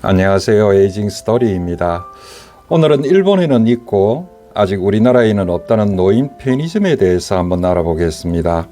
안녕하세요. 에이징 스토리입니다. 오늘은 일본에는 있고 아직 우리나라에는 없다는 노인 편의점에 대해서 한번 알아보겠습니다.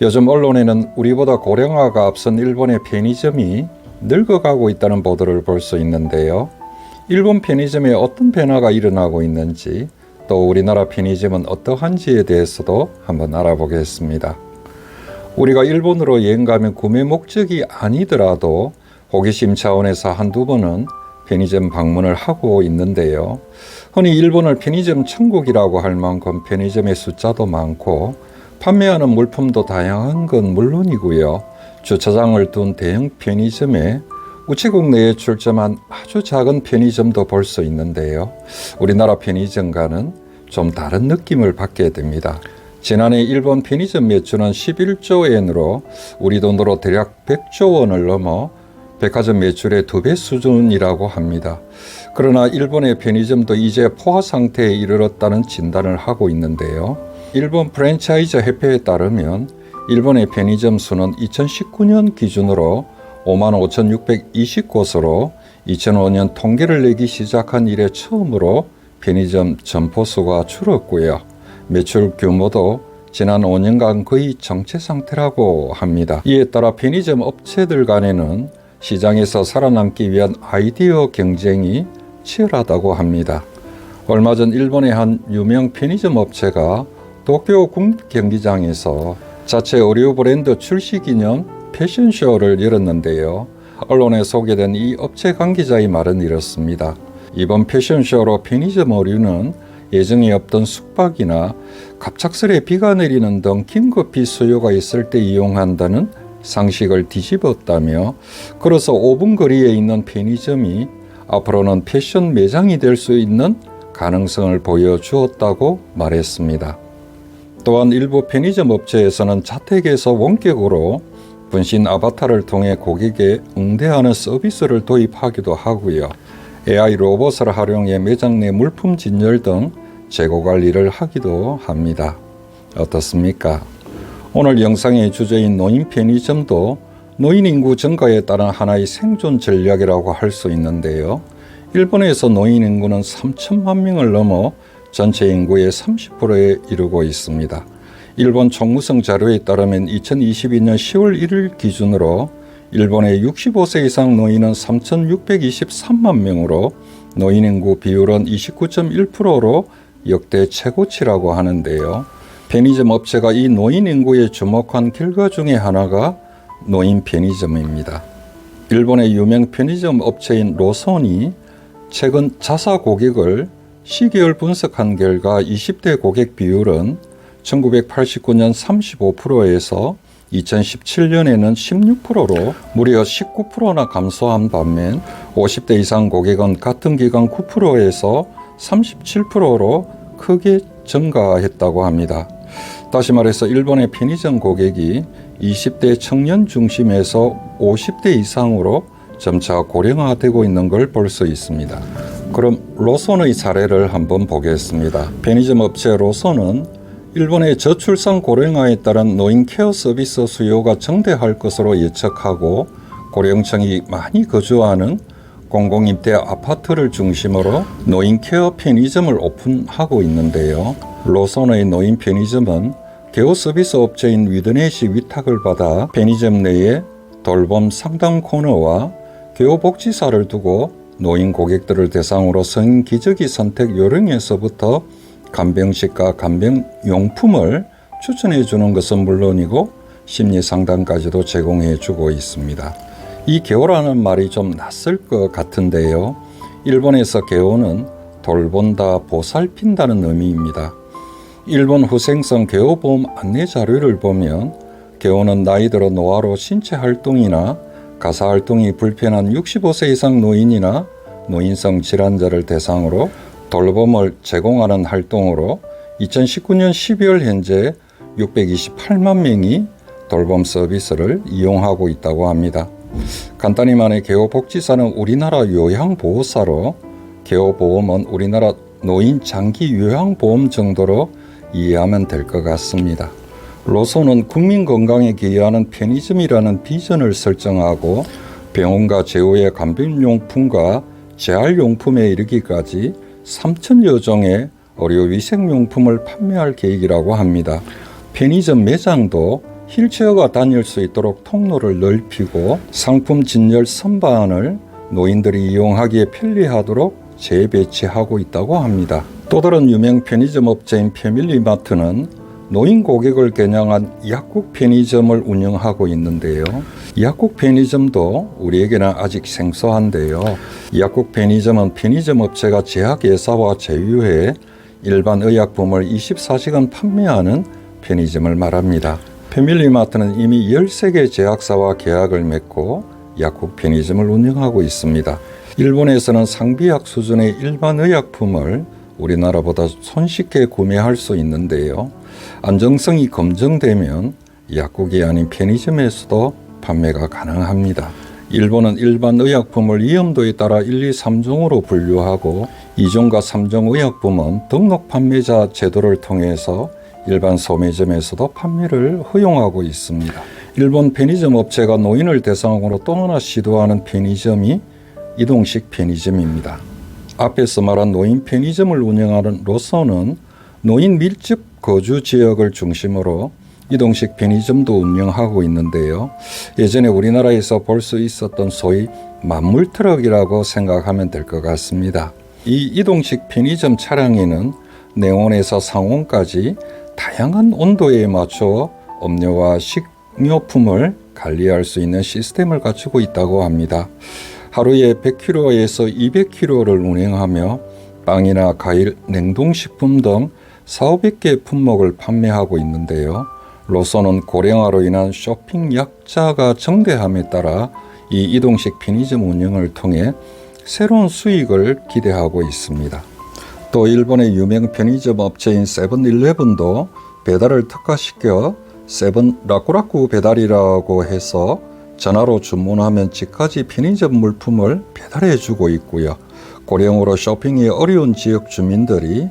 요즘 언론에는 우리보다 고령화가 앞선 일본의 편의점이 늙어가고 있다는 보도를 볼 수 있는데요. 일본 편의점에 어떤 변화가 일어나고 있는지 또 우리나라 편의점은 어떠한지에 대해서도 한번 알아보겠습니다. 우리가 일본으로 여행 가면 구매 목적이 아니더라도 호기심 차원에서 한두 번은 편의점 방문을 하고 있는데요. 흔히 일본을 편의점 천국이라고 할 만큼 편의점의 숫자도 많고 판매하는 물품도 다양한 건 물론이고요. 주차장을 둔 대형 편의점에 우체국 내에 출점한 아주 작은 편의점도 볼 수 있는데요. 우리나라 편의점과는 좀 다른 느낌을 받게 됩니다. 지난해 일본 편의점 매출은 11조 엔으로 우리 돈으로 대략 100조 원을 넘어 백화점 매출의 두 배 수준이라고 합니다. 그러나 일본의 편의점도 이제 포화 상태에 이르렀다는 진단을 하고 있는데요. 일본 프랜차이즈 협회에 따르면 일본의 편의점 수는 2019년 기준으로 55,620곳으로 2005년 통계를 내기 시작한 이래 처음으로 편의점 점포 수가 줄었고요. 매출 규모도 지난 5년간 거의 정체 상태라고 합니다. 이에 따라 편의점 업체들 간에는 시장에서 살아남기 위한 아이디어 경쟁이 치열하다고 합니다. 얼마 전 일본의 한 유명 편의점 업체가 도쿄 국경기장에서 자체 의류 브랜드 출시 기념 패션쇼를 열었는데요. 언론에 소개된 이 업체 관계자의 말은 이렇습니다. 이번 패션쇼로 편의점 의류는 예정에 없던 숙박이나 갑작스레 비가 내리는 등 긴급히 수요가 있을 때 이용한다는 상식을 뒤집었다며 그래서 5분 거리에 있는 편의점이 앞으로는 패션 매장이 될 수 있는 가능성을 보여주었다고 말했습니다. 또한 일부 편의점 업체에서는 자택에서 원격으로 분신 아바타를 통해 고객에 응대하는 서비스를 도입하기도 하고요. AI 로봇을 활용해 매장 내 물품 진열 등 재고 관리를 하기도 합니다. 어떻습니까? 오늘 영상의 주제인 노인 편의점도 노인 인구 증가에 따른 하나의 생존 전략이라고 할 수 있는데요. 일본에서 노인 인구는 3천만 명을 넘어 전체 인구의 30%에 이르고 있습니다. 일본 총무성 자료에 따르면 2022년 10월 1일 기준으로 일본의 65세 이상 노인은 3,623만 명으로 노인 인구 비율은 29.1%로 역대 최고치라고 하는데요. 편의점 업체가 이 노인 인구에 주목한 결과 중에 하나가 노인 편의점입니다. 일본의 유명 편의점 업체인 로손이 최근 자사 고객을 시계열 분석한 결과 20대 고객 비율은 1989년 35%에서 2017년에는 16%로 무려 19%나 감소한 반면 50대 이상 고객은 같은 기간 9%에서 37%로 크게 증가했다고 합니다. 다시 말해서 일본의 편의점 고객이 20대 청년 중심에서 50대 이상으로 점차 고령화되고 있는 걸 볼 수 있습니다. 그럼 로손의 사례를 한번 보겠습니다. 편의점 업체 로손은 일본의 저출산 고령화에 따른 노인 케어 서비스 수요가 증대할 것으로 예측하고 고령층이 많이 거주하는 공공임대 아파트를 중심으로 노인 케어 편의점을 오픈하고 있는데요. 로손의 노인 편의점은 개호 서비스 업체인 위드넷이 위탁을 받아 편의점 내에 돌봄 상담 코너와 개호 복지사를 두고 노인 고객들을 대상으로 성인 기저귀 선택 요령에서부터 간병식과 간병용품을 추천해 주는 것은 물론이고 심리 상담까지도 제공해 주고 있습니다. 이 개호라는 말이 좀 낯설 것 같은데요. 일본에서 개호는 돌본다, 보살핀다는 의미입니다. 일본 후생성 개호보험 안내 자료를 보면 개호는 나이 들어 노화로 신체 활동이나 가사 활동이 불편한 65세 이상 노인이나 노인성 질환자를 대상으로 돌봄을 제공하는 활동으로 2019년 12월 현재 628만 명이 돌봄 서비스를 이용하고 있다고 합니다. 간단히 말해 개호복지사는 우리나라 요양보호사로 개호보험은 우리나라 노인 장기 요양보험 정도로 이해하면 될 것 같습니다. 로소는 국민 건강에 기여하는 편의점이라는 비전을 설정하고 병원과 제후의 간병용품과 재활용품에 이르기까지 3천여 종의 의료 위생용품을 판매할 계획이라고 합니다. 편의점 매장도 휠체어가 다닐 수 있도록 통로를 넓히고 상품 진열 선반을 노인들이 이용하기에 편리하도록 재배치하고 있다고 합니다. 또 다른 유명 편의점 업체인 패밀리마트는 노인 고객을 겨냥한 약국 편의점을 운영하고 있는데요. 약국 편의점도 우리에게는 아직 생소한데요. 약국 편의점은 편의점 업체가 제약 예사와 제휴해 일반 의약품을 24시간 판매하는 편의점을 말합니다. 패밀리마트는 이미 13개 제약사와 계약을 맺고 약국 편의점을 운영하고 있습니다. 일본에서는 상비약 수준의 일반 의약품을 우리나라보다 손쉽게 구매할 수 있는데요. 안정성이 검증되면 약국이 아닌 편의점에서도 판매가 가능합니다. 일본은 일반 의약품을 위험도에 따라 1, 2, 3종으로 분류하고 2종과 3종 의약품은 등록 판매자 제도를 통해서 일반 소매점에서도 판매를 허용하고 있습니다. 일본 편의점 업체가 노인을 대상으로 또 하나 시도하는 편의점이 이동식 편의점입니다. 앞에서 말한 노인 편의점을 운영하는 로선은 노인 밀집 거주 지역을 중심으로 이동식 편의점도 운영하고 있는데요. 예전에 우리나라에서 볼 수 있었던 소위 만물 트럭이라고 생각하면 될 것 같습니다. 이 이동식 편의점 차량에는 내원에서 상온까지 다양한 온도에 맞춰 음료와 식료품을 관리할 수 있는 시스템을 갖추고 있다고 합니다. 하루에 100kg에서 200kg를 운행하며 빵이나 과일, 냉동식품 등 4, 500개 품목을 판매하고 있는데요. 로선은 고령화로 인한 쇼핑 약자가 정대함에 따라 이 이동식 편의점 운영을 통해 새로운 수익을 기대하고 있습니다. 또 일본의 유명 편의점 업체인 세븐일레븐도 배달을 특화시켜 세븐 라꾸라꾸 배달이라고 해서 전화로 주문하면 집까지 편의점 물품을 배달해 주고 있고요. 고령으로 쇼핑이 어려운 지역 주민들이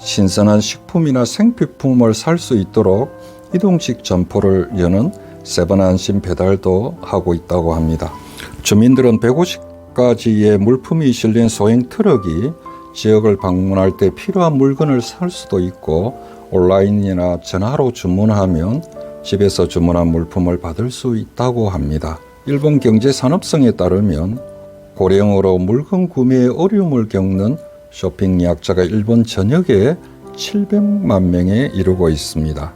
신선한 식품이나 생필품을 살 수 있도록 이동식 점포를 여는 세븐안심 배달도 하고 있다고 합니다. 주민들은 150가지의 물품이 실린 소형 트럭이 지역을 방문할 때 필요한 물건을 살 수도 있고 온라인이나 전화로 주문하면 집에서 주문한 물품을 받을 수 있다고 합니다. 일본 경제 산업성에 따르면 고령으로 물건 구매에 어려움을 겪는 쇼핑 약자가 일본 전역에 700만 명에 이르고 있습니다.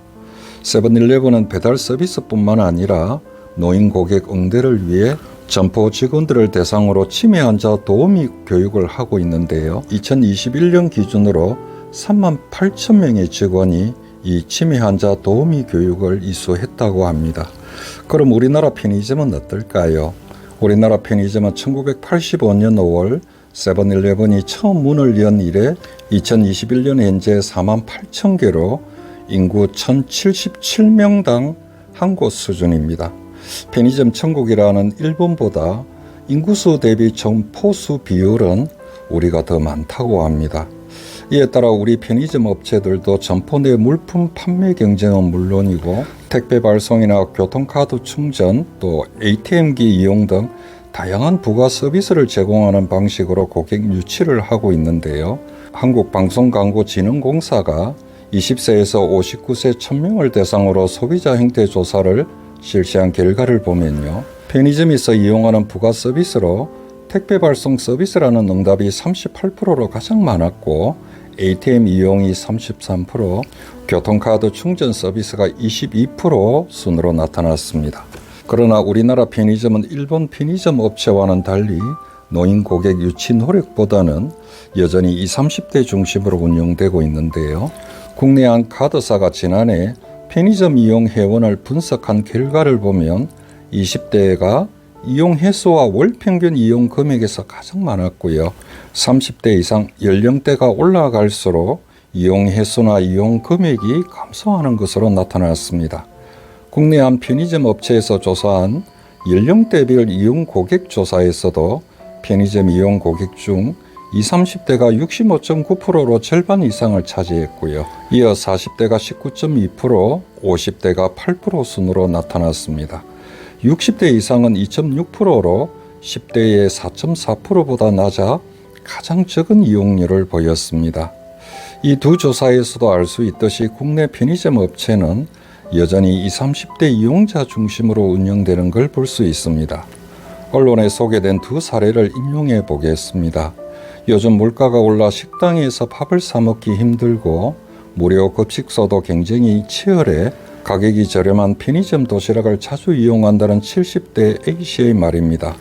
세븐일레븐은 배달 서비스뿐만 아니라 노인 고객 응대를 위해 점포 직원들을 대상으로 치매 환자 도우미 교육을 하고 있는데요. 2021년 기준으로 3만 8천 명의 직원이 이 치매 환자 도우미 교육을 이수했다고 합니다. 그럼 우리나라 편의점은 어떨까요? 우리나라 편의점은 1985년 5월 세븐일레븐이 처음 문을 연 이래 2021년 현재 4만 8천 개로 인구 1077명당 한 곳 수준입니다. 편의점 천국이라는 일본보다 인구수 대비 점포수 비율은 우리가 더 많다고 합니다. 이에 따라 우리 편의점 업체들도 점포 내 물품 판매 경쟁은 물론이고 택배 발송이나 교통카드 충전 또 ATM기 이용 등 다양한 부가 서비스를 제공하는 방식으로 고객 유치를 하고 있는데요. 한국방송광고진흥공사가 20세에서 59세 1000명을 대상으로 소비자 행태 조사를 실시한 결과를 보면요. 편의점에서 이용하는 부가 서비스로 택배 발송 서비스라는 응답이 38%로 가장 많았고 ATM 이용이 33%, 교통카드 충전 서비스가 22% 순으로 나타났습니다. 그러나 우리나라 편의점은 일본 편의점 업체와는 달리 노인 고객 유치 노력보다는 여전히 20, 30대 중심으로 운영되고 있는데요. 국내 한 카드사가 지난해 편의점 이용 회원을 분석한 결과를 보면 20대가 이용 횟수와 월 평균 이용 금액에서 가장 많았고요. 30대 이상 연령대가 올라갈수록 이용 횟수나 이용 금액이 감소하는 것으로 나타났습니다. 국내 한 편의점 업체에서 조사한 연령대별 이용 고객 조사에서도 편의점 이용 고객 중 20, 30대가 65.9%로 절반 이상을 차지했고요. 이어 40대가 19.2%, 50대가 8% 순으로 나타났습니다. 60대 이상은 2.6%로 10대의 4.4%보다 낮아 가장 적은 이용률을 보였습니다. 이 두 조사에서도 알 수 있듯이 국내 편의점 업체는 여전히 20, 30대 이용자 중심으로 운영되는 걸 볼 수 있습니다. 언론에 소개된 두 사례를 인용해 보겠습니다. 요즘 물가가 올라 식당에서 밥을 사 먹기 힘들고 무료 급식소도 경쟁이 치열해 가격이 저렴한 편의점 도시락을 자주 이용한다는 70대 A씨의 말입니다.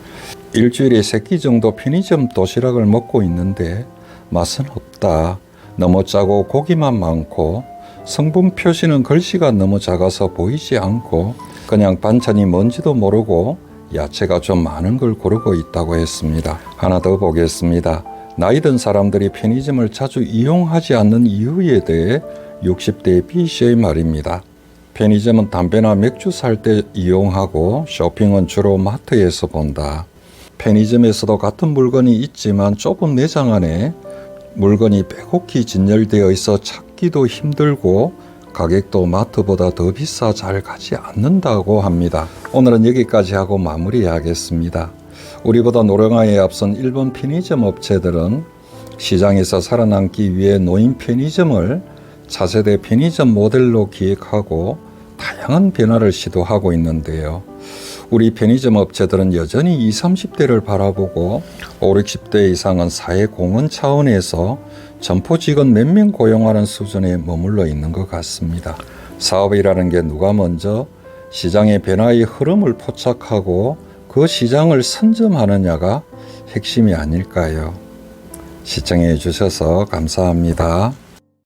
일주일에 세끼 정도 편의점 도시락을 먹고 있는데 맛은 없다. 너무 짜고 고기만 많고 성분 표시는 글씨가 너무 작아서 보이지 않고 그냥 반찬이 뭔지도 모르고 야채가 좀 많은 걸 고르고 있다고 했습니다. 하나 더 보겠습니다. 나이 든 사람들이 편의점을 자주 이용하지 않는 이유에 대해 60대 B씨의 말입니다. 편의점은 담배나 맥주 살 때 이용하고 쇼핑은 주로 마트에서 본다. 편의점에서도 같은 물건이 있지만 좁은 매장 안에 물건이 빼곡히 진열되어 있어 찾기도 힘들고 가격도 마트보다 더 비싸 잘 가지 않는다고 합니다. 오늘은 여기까지 하고 마무리하겠습니다. 우리보다 노령화에 앞선 일본 편의점 업체들은 시장에서 살아남기 위해 노인 편의점을 차세대 편의점 모델로 기획하고 다양한 변화를 시도하고 있는데요. 우리 편의점 업체들은 여전히 20, 30대를 바라보고 5, 60대 이상은 사회 공헌 차원에서 점포 직원 몇 명 고용하는 수준에 머물러 있는 것 같습니다. 사업이라는 게 누가 먼저 시장의 변화의 흐름을 포착하고 그 시장을 선점하느냐가 핵심이 아닐까요? 시청해 주셔서 감사합니다.